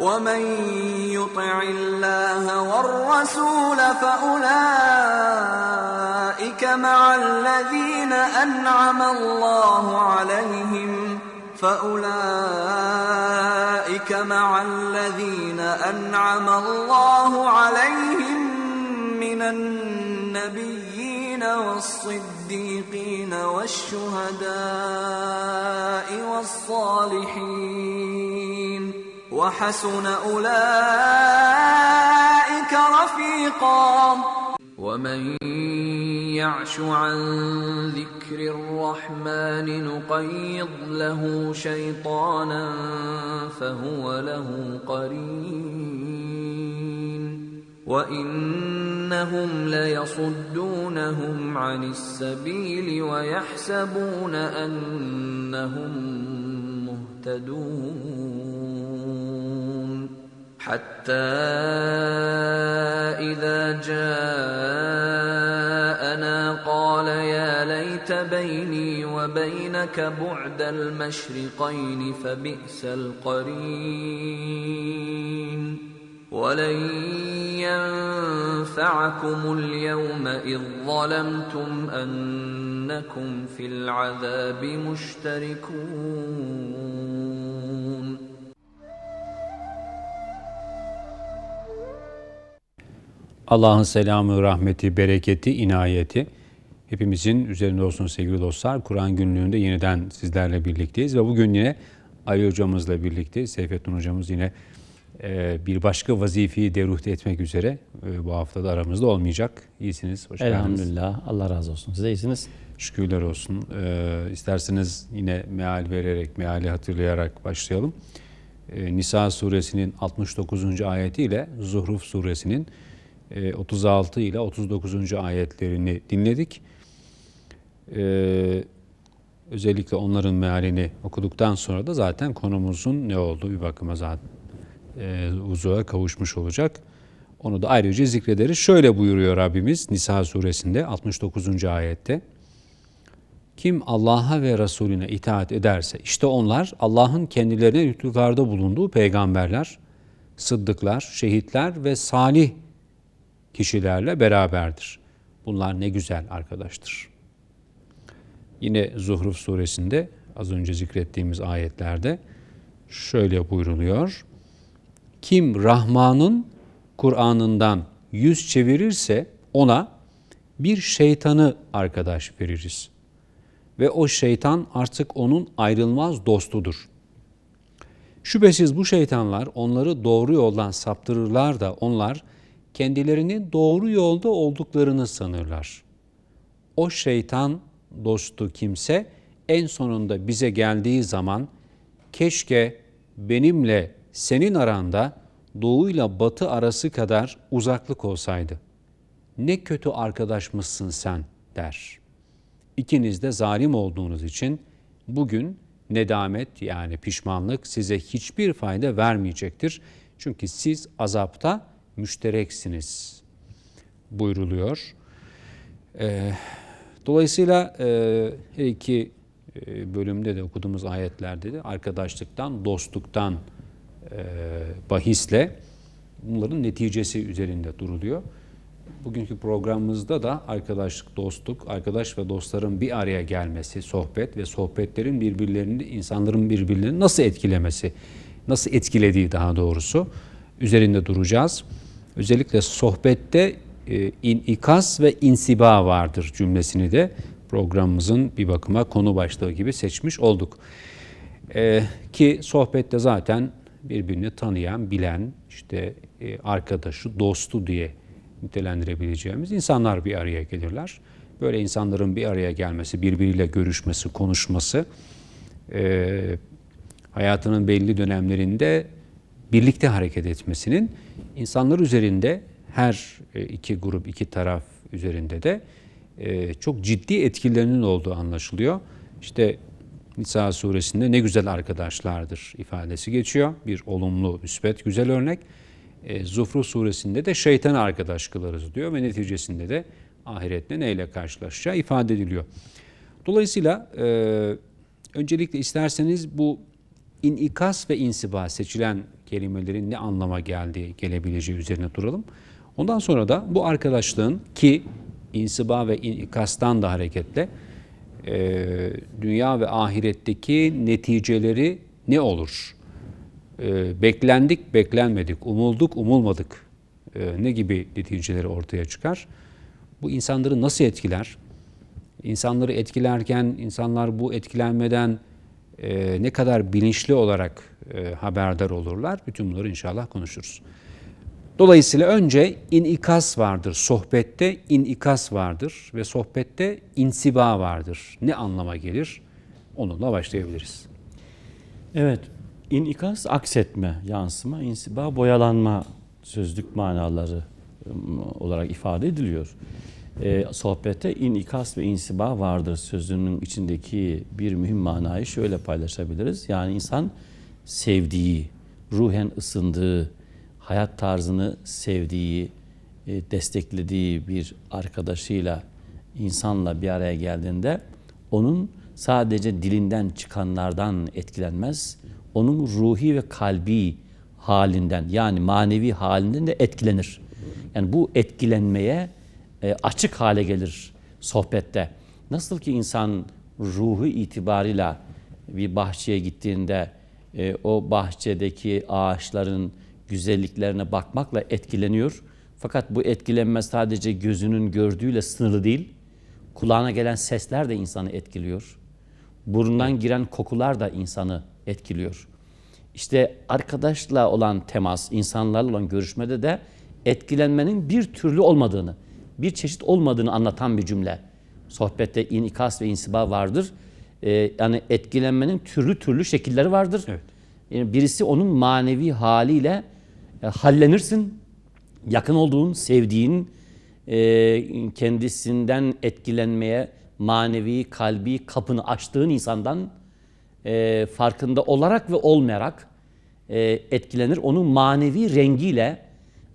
ومن يطع الله والرسول فأولئك مع الذين أنعم الله عليهم فأولئك مع الذين أنعم الله عليهم من النبيين والصديقين والشهداء والصالحين وحسن أولئك رفيقا. ومن يعش عن ذكر الرحمن نقيض له شيطانا فهو له قرين. وإنهم ليصدونهم عن السبيل ويحسبون أنهم مهتدون. حتى إذا جاءنا قال يا ليت بيني وبينك بعد المشرقين فبئس القرين. ولن ينفعكم اليوم إذ ظلمتم أنكم في العذاب مشتركون. Allah'ın selamı, rahmeti, bereketi, inayeti hepimizin üzerinde olsun sevgili dostlar. Kur'an günlüğünde yeniden sizlerle birlikteyiz ve bugün yine Ali hocamızla birlikte Seyfettin hocamız yine e, bir başka vazifeyi deruhte etmek üzere e, bu haftada aramızda olmayacak. İyisiniz, hoş geldiniz. Elhamdülillah. Allah razı olsun. Siz de iyisiniz. Şükürler olsun. E, isterseniz yine meal vererek, meali hatırlayarak başlayalım. Nisa suresinin 69. ayetiyle Zuhruf suresinin 36 ile 39. ayetlerini dinledik. Ee, özellikle onların mealini okuduktan sonra da zaten konumuzun ne olduğu bir bakıma zaten e, kavuşmuş olacak. Onu da ayrıca zikrederiz. Şöyle buyuruyor Rabbimiz Nisa suresinde 69. ayette. Kim Allah'a ve Resulüne itaat ederse işte onlar Allah'ın kendilerine lütuflarda bulunduğu peygamberler, sıddıklar, şehitler ve salih kişilerle beraberdir. Bunlar ne güzel arkadaştır. Yine Zuhruf suresinde az önce zikrettiğimiz ayetlerde şöyle buyruluyor. Kim Rahman'ın Kur'an'ından yüz çevirirse ona bir şeytanı arkadaş veririz. Ve o şeytan artık onun ayrılmaz dostudur. Şüphesiz bu şeytanlar onları doğru yoldan saptırırlar da onlar kendilerinin doğru yolda olduklarını sanırlar. O şeytan dostu kimse en sonunda bize geldiği zaman keşke benimle senin aranda doğuyla batı arası kadar uzaklık olsaydı. Ne kötü arkadaşmışsın sen der. İkiniz de zalim olduğunuz için bugün nedamet yani pişmanlık size hiçbir fayda vermeyecektir. Çünkü siz azapta müştereksiniz buyruluyor. Ee, dolayısıyla e, her iki e, bölümde de okuduğumuz ayetlerde de arkadaşlıktan, dostluktan e, bahisle bunların neticesi üzerinde duruluyor. Bugünkü programımızda da arkadaşlık, dostluk, arkadaş ve dostların bir araya gelmesi, sohbet ve sohbetlerin birbirlerini, insanların birbirlerini nasıl etkilemesi, nasıl etkilediği daha doğrusu üzerinde duracağız. Özellikle sohbette e, inikas ve insiba vardır cümlesini de programımızın bir bakıma konu başlığı gibi seçmiş olduk. E, ki sohbette zaten birbirini tanıyan, bilen, işte e, arkadaşı, dostu diye nitelendirebileceğimiz insanlar bir araya gelirler. Böyle insanların bir araya gelmesi, birbiriyle görüşmesi, konuşması e, hayatının belli dönemlerinde birlikte hareket etmesinin insanlar üzerinde her e, iki grup, iki taraf üzerinde de e, çok ciddi etkilerinin olduğu anlaşılıyor. İşte Nisa suresinde ne güzel arkadaşlardır ifadesi geçiyor. Bir olumlu, müsbet, güzel örnek. E, Zufru suresinde de şeytan arkadaş kılarız diyor ve neticesinde de ahirette neyle karşılaşacağı ifade ediliyor. Dolayısıyla öncelikle isterseniz bu inikas ve insiba seçilen kelimelerin ne anlama geldiği, gelebileceği üzerine duralım. Ondan sonra da bu arkadaşlığın ki insiba ve inikastan da hareketle e, dünya ve ahiretteki neticeleri ne olur? E, beklendik, beklenmedik, umulduk, umulmadık e, ne gibi neticeleri ortaya çıkar? Bu insanları nasıl etkiler? İnsanları etkilerken insanlar bu etkilenmeden e, ne kadar bilinçli olarak e, haberdar olurlar? Bütün bunları inşallah konuşuruz. Dolayısıyla önce inikas vardır. Sohbette inikas vardır ve sohbette insiba vardır. Ne anlama gelir? Onunla başlayabiliriz. Evet, inikas aksetme, yansıma, insiba boyalanma sözlük manaları ım, olarak ifade ediliyor. Ee, sohbette inikas ve insiba vardır sözünün içindeki bir mühim manayı şöyle paylaşabiliriz. Yani insan sevdiği, ruhen ısındığı, hayat tarzını sevdiği, e, desteklediği bir arkadaşıyla, insanla bir araya geldiğinde onun sadece dilinden çıkanlardan etkilenmez, onun ruhi ve kalbi halinden yani manevi halinden de etkilenir. Yani bu etkilenmeye e, açık hale gelir sohbette. Nasıl ki insan ruhu itibarıyla bir bahçeye gittiğinde e, o bahçedeki ağaçların güzelliklerine bakmakla etkileniyor. Fakat bu etkilenme sadece gözünün gördüğüyle sınırlı değil. Kulağına gelen sesler de insanı etkiliyor. Burundan giren kokular da insanı etkiliyor. İşte arkadaşla olan temas, insanlarla olan görüşmede de etkilenmenin bir türlü olmadığını, bir çeşit olmadığını anlatan bir cümle. Sohbette inikas ve insiba vardır. Ee, yani etkilenmenin türlü türlü şekilleri vardır. Evet. Yani birisi onun manevi haliyle e, hallenirsin. Yakın olduğun, sevdiğin, e, kendisinden etkilenmeye manevi, kalbi kapını açtığın insandan e, farkında olarak ve olmayarak e, etkilenir. Onun manevi rengiyle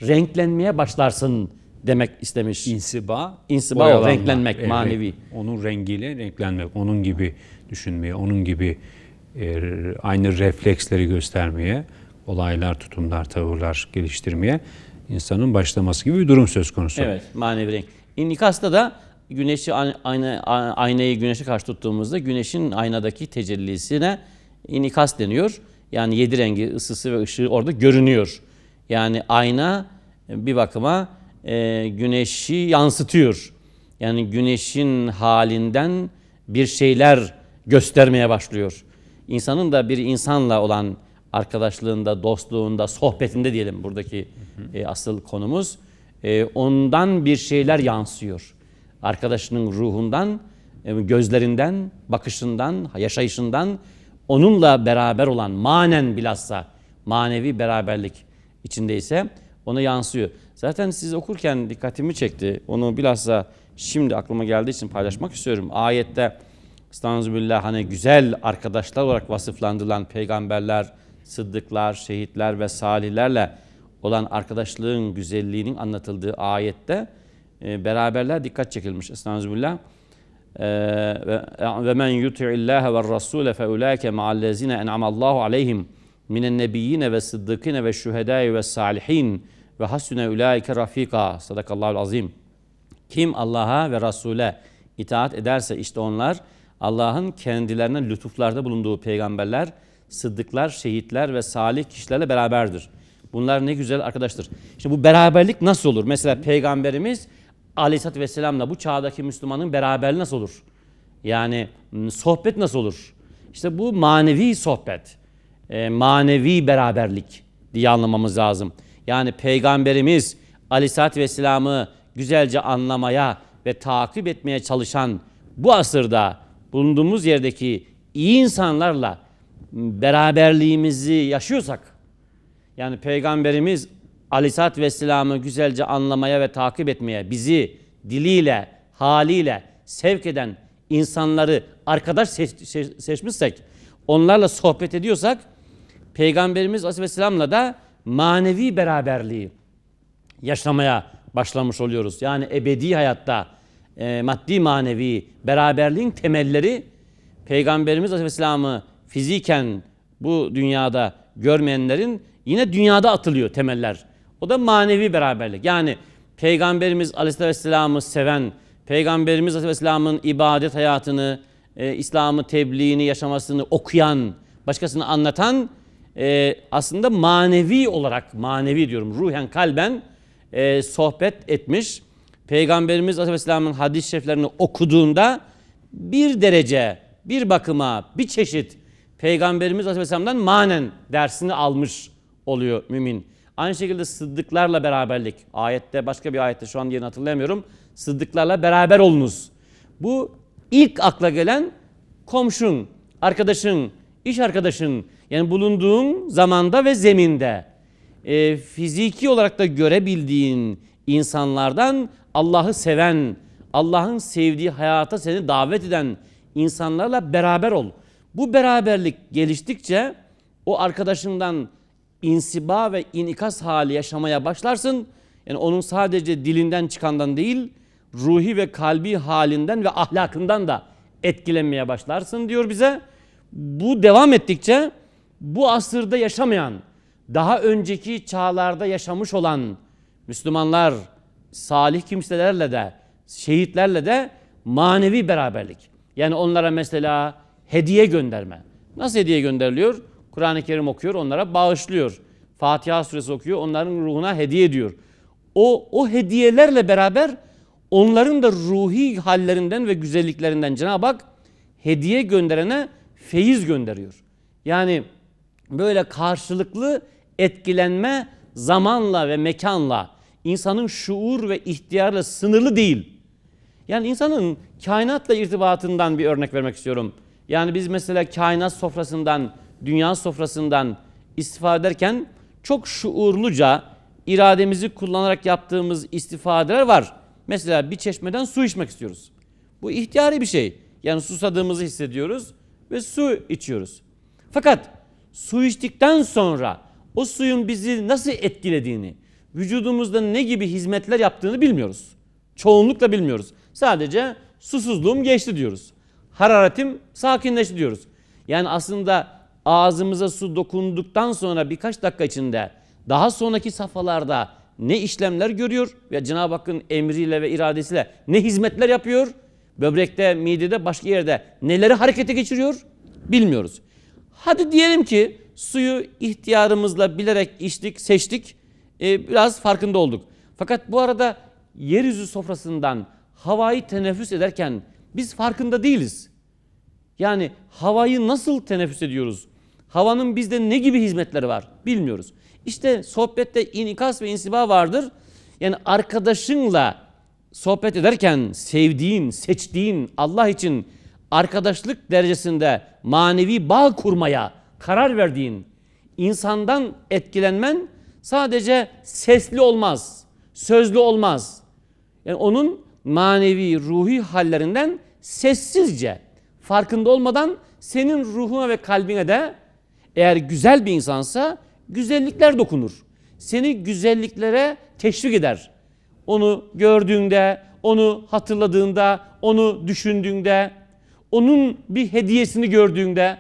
renklenmeye başlarsın demek istemiş. İnsiba, İnsiba o, renklenmek, manevi. Onun rengiyle renklenmek, onun gibi düşünmeye, onun gibi e, aynı refleksleri göstermeye, olaylar, tutumlar, tavırlar geliştirmeye insanın başlaması gibi bir durum söz konusu. Evet, manevi renk. İnikasta da güneşi ayna, ayna- aynayı güneşe karşı tuttuğumuzda güneşin aynadaki tecellisine inikas deniyor. Yani yedi rengi, ısısı ve ışığı orada görünüyor. Yani ayna bir bakıma e, güneşi yansıtıyor. Yani güneşin halinden bir şeyler göstermeye başlıyor. İnsanın da bir insanla olan arkadaşlığında, dostluğunda, sohbetinde diyelim buradaki e, asıl konumuz. E, ondan bir şeyler yansıyor. Arkadaşının ruhundan, e, gözlerinden, bakışından, yaşayışından onunla beraber olan manen bilhassa manevi beraberlik içindeyse ona yansıyor. Zaten siz okurken dikkatimi çekti. Onu bilhassa şimdi aklıma geldiği için paylaşmak istiyorum. Ayette Estağfirullah hani güzel arkadaşlar olarak vasıflandırılan peygamberler, sıddıklar, şehitler ve salihlerle olan arkadaşlığın güzelliğinin anlatıldığı ayette e, beraberler dikkat çekilmiş. Estağfirullah. Ve ve men yuti'illaha ve rasule fe ulaike ma'allezine en'amallahu aleyhim minen nebiyyine ve sıddıkine ve şühedai ve salihin ve hasune ulaike rafika. Sadakallahu azim. Kim Allah'a ve Resul'e itaat ederse işte onlar Allah'ın kendilerine lütuflarda bulunduğu peygamberler, sıddıklar, şehitler ve salih kişilerle beraberdir. Bunlar ne güzel arkadaştır. İşte bu beraberlik nasıl olur? Mesela peygamberimiz Aleyhisselatü Vesselam'la bu çağdaki Müslümanın beraberliği nasıl olur? Yani m, sohbet nasıl olur? İşte bu manevi sohbet, e, manevi beraberlik diye anlamamız lazım. Yani peygamberimiz Aleyhisselatü Vesselam'ı güzelce anlamaya ve takip etmeye çalışan bu asırda bulunduğumuz yerdeki iyi insanlarla beraberliğimizi yaşıyorsak, yani Peygamberimiz Aleyhisselatü Vesselam'ı güzelce anlamaya ve takip etmeye, bizi diliyle, haliyle sevk eden insanları arkadaş seç- seç- seçmişsek, onlarla sohbet ediyorsak, Peygamberimiz Aleyhisselatü Vesselam'la da manevi beraberliği yaşamaya başlamış oluyoruz. Yani ebedi hayatta e, maddi manevi beraberliğin temelleri Peygamberimiz Aleyhisselam'ı fiziken bu dünyada görmeyenlerin yine dünyada atılıyor temeller. O da manevi beraberlik. Yani Peygamberimiz Aleyhisselam'ı seven, Peygamberimiz Aleyhisselam'ın ibadet hayatını, e, İslam'ı tebliğini, yaşamasını okuyan, başkasını anlatan e, aslında manevi olarak, manevi diyorum ruhen kalben e, sohbet etmiş. Peygamberimiz Aleyhisselam'ın hadis-i şeriflerini okuduğunda bir derece, bir bakıma, bir çeşit Peygamberimiz Aleyhisselam'dan manen dersini almış oluyor mümin. Aynı şekilde sıddıklarla beraberlik. Ayette başka bir ayette şu an yerini hatırlayamıyorum. Sıddıklarla beraber olunuz. Bu ilk akla gelen komşun, arkadaşın, iş arkadaşın yani bulunduğun zamanda ve zeminde e, fiziki olarak da görebildiğin insanlardan Allah'ı seven, Allah'ın sevdiği hayata seni davet eden insanlarla beraber ol. Bu beraberlik geliştikçe o arkadaşından insiba ve inikas hali yaşamaya başlarsın. Yani onun sadece dilinden çıkandan değil, ruhi ve kalbi halinden ve ahlakından da etkilenmeye başlarsın diyor bize. Bu devam ettikçe bu asırda yaşamayan, daha önceki çağlarda yaşamış olan Müslümanlar, salih kimselerle de, şehitlerle de manevi beraberlik. Yani onlara mesela hediye gönderme. Nasıl hediye gönderiliyor? Kur'an-ı Kerim okuyor, onlara bağışlıyor. Fatiha suresi okuyor, onların ruhuna hediye ediyor. O, o hediyelerle beraber onların da ruhi hallerinden ve güzelliklerinden Cenab-ı Hak hediye gönderene feyiz gönderiyor. Yani böyle karşılıklı etkilenme zamanla ve mekanla insanın şuur ve ihtiyarla sınırlı değil. Yani insanın kainatla irtibatından bir örnek vermek istiyorum. Yani biz mesela kainat sofrasından, dünya sofrasından istifade ederken çok şuurluca irademizi kullanarak yaptığımız istifadeler var. Mesela bir çeşmeden su içmek istiyoruz. Bu ihtiyari bir şey. Yani susadığımızı hissediyoruz ve su içiyoruz. Fakat su içtikten sonra o suyun bizi nasıl etkilediğini, vücudumuzda ne gibi hizmetler yaptığını bilmiyoruz. Çoğunlukla bilmiyoruz. Sadece susuzluğum geçti diyoruz. Hararetim sakinleşti diyoruz. Yani aslında ağzımıza su dokunduktan sonra birkaç dakika içinde daha sonraki safhalarda ne işlemler görüyor ve Cenab-ı Hakk'ın emriyle ve iradesiyle ne hizmetler yapıyor? Böbrekte, midede, başka yerde neleri harekete geçiriyor? Bilmiyoruz. Hadi diyelim ki suyu ihtiyarımızla bilerek içtik, seçtik, e, biraz farkında olduk. Fakat bu arada yeryüzü sofrasından havayı teneffüs ederken biz farkında değiliz. Yani havayı nasıl teneffüs ediyoruz? Havanın bizde ne gibi hizmetleri var bilmiyoruz. İşte sohbette inikas ve insiba vardır. Yani arkadaşınla sohbet ederken sevdiğin, seçtiğin Allah için arkadaşlık derecesinde manevi bağ kurmaya karar verdiğin insandan etkilenmen sadece sesli olmaz, sözlü olmaz. Yani onun manevi, ruhi hallerinden sessizce, farkında olmadan senin ruhuna ve kalbine de eğer güzel bir insansa güzellikler dokunur. Seni güzelliklere teşvik eder. Onu gördüğünde, onu hatırladığında, onu düşündüğünde, onun bir hediyesini gördüğünde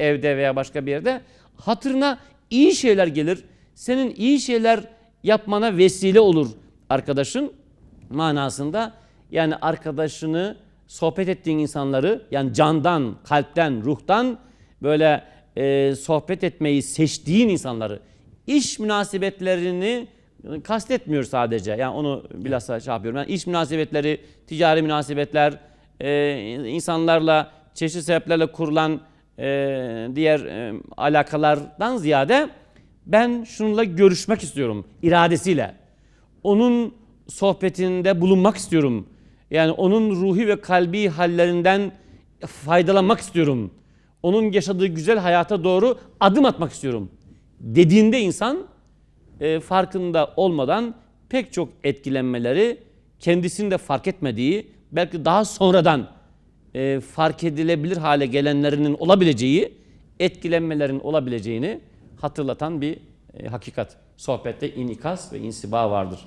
evde veya başka bir yerde hatırına iyi şeyler gelir. Senin iyi şeyler yapmana vesile olur arkadaşın manasında. Yani arkadaşını sohbet ettiğin insanları yani candan, kalpten, ruhtan böyle e, sohbet etmeyi seçtiğin insanları iş münasebetlerini kastetmiyor sadece. Yani onu bilhassa şey yapıyorum. Yani iş münasebetleri, ticari münasebetler, e, insanlarla çeşitli sebeplerle kurulan e, diğer e, alakalardan ziyade ben şununla görüşmek istiyorum iradesiyle. Onun sohbetinde bulunmak istiyorum. Yani onun ruhi ve kalbi hallerinden faydalanmak istiyorum. Onun yaşadığı güzel hayata doğru adım atmak istiyorum. Dediğinde insan e, farkında olmadan pek çok etkilenmeleri kendisinde fark etmediği belki daha sonradan e, fark edilebilir hale gelenlerinin olabileceği etkilenmelerin olabileceğini hatırlatan bir e, hakikat. Sohbette inikas ve insiba vardır.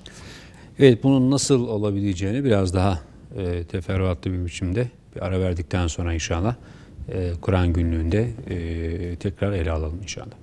Evet bunun nasıl olabileceğini biraz daha e, teferruatlı bir biçimde bir ara verdikten sonra inşallah e, Kur'an günlüğünde e, tekrar ele alalım inşallah.